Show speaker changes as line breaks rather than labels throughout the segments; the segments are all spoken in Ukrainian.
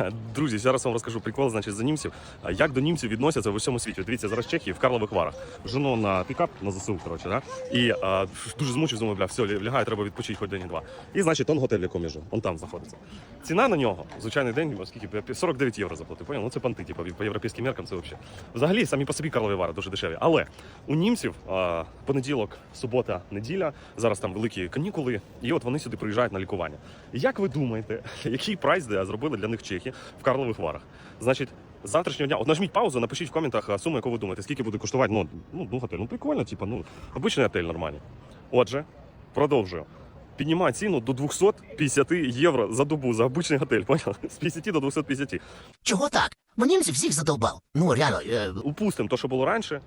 Друзі, зараз вам розкажу прикол, значить, за німців. Як до німців відносяться в усьому світі? Дивіться, зараз Чехії, в Карлових Варах. Жену на пікап на ЗСУ, коротше, да? І а, дуже змучив, думаю, бля, все, лягаю, треба відпочити хоч день-два. І, значить, он готель, якому живу, он там знаходиться. Ціна на нього, звичайний день, скільки, 49 євро заплатив, поняв? Ну це панти, типу, по європейським меркам це взагалі. Взагалі, самі по собі Карлові Вари дуже дешеві. Але у німців а, понеділок, субота, неділя, зараз там великі канікули, і от вони сюди приїжджають на лікування. Як ви думаєте, який прайс зробили для них чехи в Карлових Варах? Значить, з завтрашнього дня, от нажміть паузу, напишіть в коментах суму, яку ви думаєте, скільки буде коштувати. Ну, ну, ну готель, ну прикольно, типу, ну, обичний готель нормальний. Отже, продовжую. Піднімаю ціну до 250 євро за добу за обичний готель, понял? З 50 до 250.
Чого так? Бо німці всіх задовбав. Ну, реально, е,
Упустимо те, що було раніше.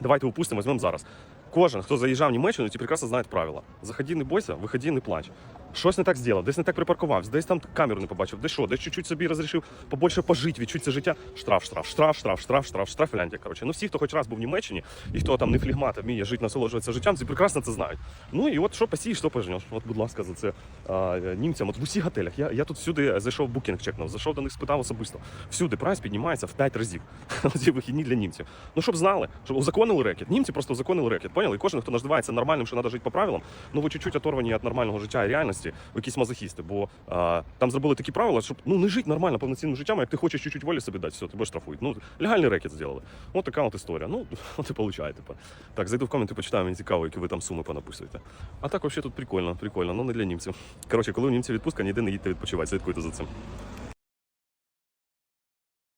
Давайте упустимо, візьмемо зараз. Кожен, хто заїжджав в Німеччину, ті прекрасно знають правила. Заходи, не бойся, виходи, не плач. Щось не так зробив, десь не так припаркувався, десь там камеру не побачив, десь що, десь чуть-чуть собі розрішив побольше пожити, відчути це життя. Штраф, штраф, штраф, штраф, штраф, штраф, штраф, Фінляндія. Коротше, ну всі, хто хоч раз був в Німеччині, і хто там не флігмат, а вміє жити, насолоджуватися життям, ці прекрасно це знають. Ну і от що посієш, що пожнеш. От, будь ласка, за це а, німцям. От в усіх готелях. Я, я тут всюди зайшов букінг чекнув, зайшов до них, спитав особисто. Всюди прайс піднімається в 5 разів. Ці вихідні для німців. Ну щоб знали, щоб узаконили рекет. Німці просто узаконили рекет. Поняли? І кожен, хто називається нормальним, що треба жити по правилам, ну ви чуть-чуть оторвані від нормального життя і реальності, ви якісь мазохісти. Бо а, там зробили такі правила, щоб ну не жити нормально повноцінним життям, як ти хочеш чуть-чуть волі собі дати, все, тебе штрафують. Ну легальний рекет зробили. От така от історія. Ну от і получаєте. типа. Так, зайду в коменти, почитаю, мені цікаво, які ви там суми понаписуєте. А так, взагалі тут прикольно, прикольно, ну не для німців. Коротше, коли у німців відпустка, ніде не їдьте відпочивати, слідкуйте за цим.